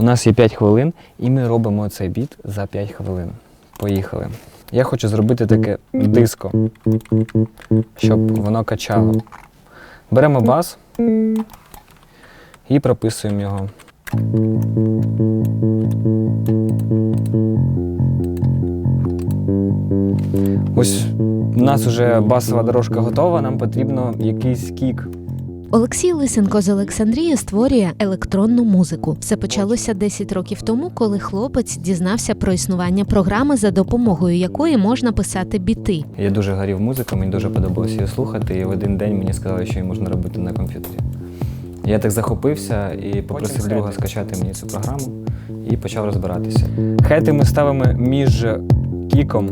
У нас є 5 хвилин, і ми робимо цей біт за 5 хвилин. Поїхали. Я хочу зробити таке диско, щоб воно качало. Беремо бас і прописуємо його. Ось у нас вже басова дорожка готова, нам потрібно якийсь кік. Олексій Лисенко з Олександрії створює електронну музику. Все почалося 10 років тому, коли хлопець дізнався про існування програми, за допомогою якої можна писати біти. Я дуже горів музикою, мені дуже подобалося її слухати, і в один день мені сказали, що її можна робити на комп'ютері. Я так захопився і попросив друга скачати мені цю програму і почав розбиратися. Хети ми ставимо між кіком.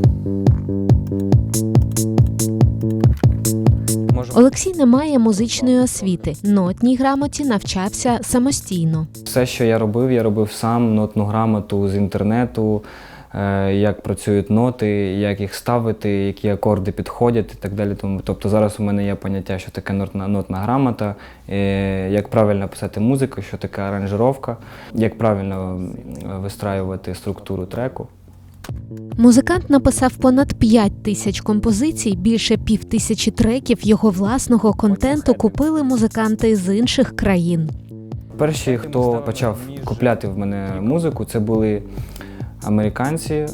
Олексій не має музичної освіти. Нотній грамоті навчався самостійно. Все, що я робив, я робив сам нотну грамоту з інтернету, е, як працюють ноти, як їх ставити, які акорди підходять і так далі. Тому, тобто зараз у мене є поняття, що таке нотна, нотна грамота, е, як правильно писати музику, що таке аранжировка, як правильно вистраювати структуру треку. Музикант написав понад 5 тисяч композицій, більше пів тисячі треків його власного контенту купили музиканти з інших країн. Перші, хто почав купляти в мене музику, це були американці, е,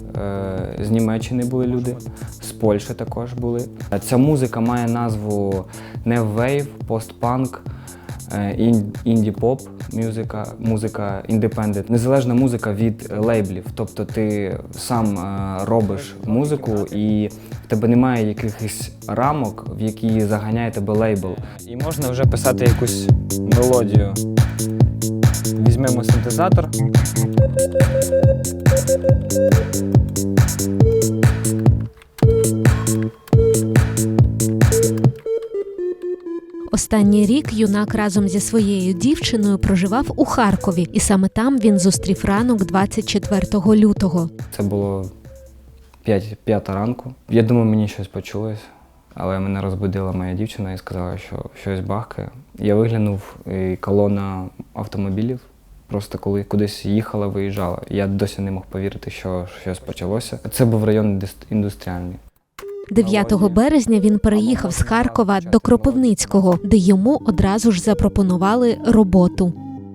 з Німеччини були люди, з Польщі також були. Ця музика має назву New Wave, постпанк, інді-поп, музика, музика індепендент, незалежна музика від лейблів. Тобто ти сам е, робиш музику і в тебе немає якихось рамок, в які заганяє тебе лейбл. І можна вже писати якусь мелодію. Візьмемо синтезатор. Останній рік юнак разом зі своєю дівчиною проживав у Харкові, і саме там він зустрів ранок 24 лютого. Це було 5, п'ята ранку. Я думаю, мені щось почулось, але мене розбудила моя дівчина і сказала, що щось бахкає. Я виглянув і колона автомобілів. Просто коли кудись їхала, виїжджала. Я досі не мог повірити, що щось почалося. Це був район індустріальний. 9 березня він переїхав з Харкова до Кропивницького, де йому одразу ж запропонували роботу.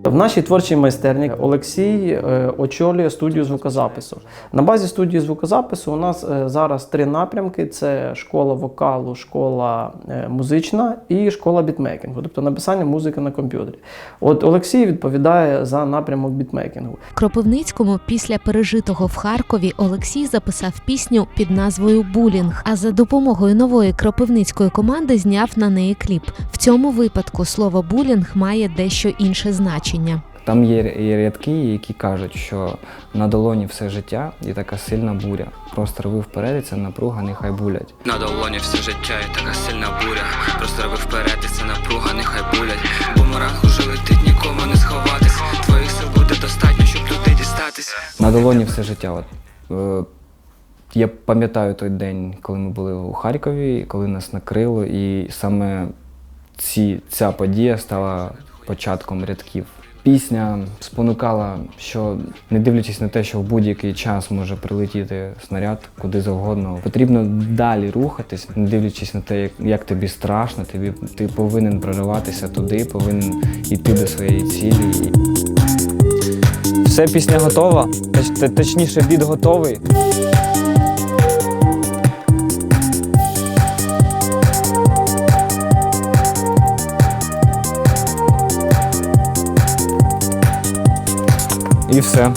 В нашій творчій майстерні Олексій е, очолює студію звукозапису. На базі студії звукозапису у нас е, зараз три напрямки: це школа вокалу, школа е, музична і школа бітмейкінгу, тобто написання музики на комп'ютері. От Олексій відповідає за напрямок бітмейкінгу. Кропивницькому після пережитого в Харкові Олексій записав пісню під назвою Булінг. А за допомогою нової кропивницької команди зняв на неї кліп. В цьому випадку слово булінг має дещо інше значення. Там є, є рядки, які кажуть, що на долоні все життя і така сильна буря. Просто рви вперед, і ця напруга, нехай булять. На долоні все життя і така сильна буря. Просто роби вперед, і це напруга, нехай булять. Бумеранг уже летить, нікому не сховатись. Твоїх сил буде достатньо, щоб туди дістатись. На долоні все життя. От, е, я пам'ятаю той день, коли ми були у Харкові, коли нас накрило, і саме ці, ця подія стала початком рядків. Пісня спонукала, що не дивлячись на те, що в будь-який час може прилетіти снаряд куди завгодно, потрібно далі рухатись, не дивлячись на те, як, як тобі страшно, тобі ти повинен прориватися туди, повинен йти до своєї цілі. Все, пісня готова. Точніше, біт готовий. І все.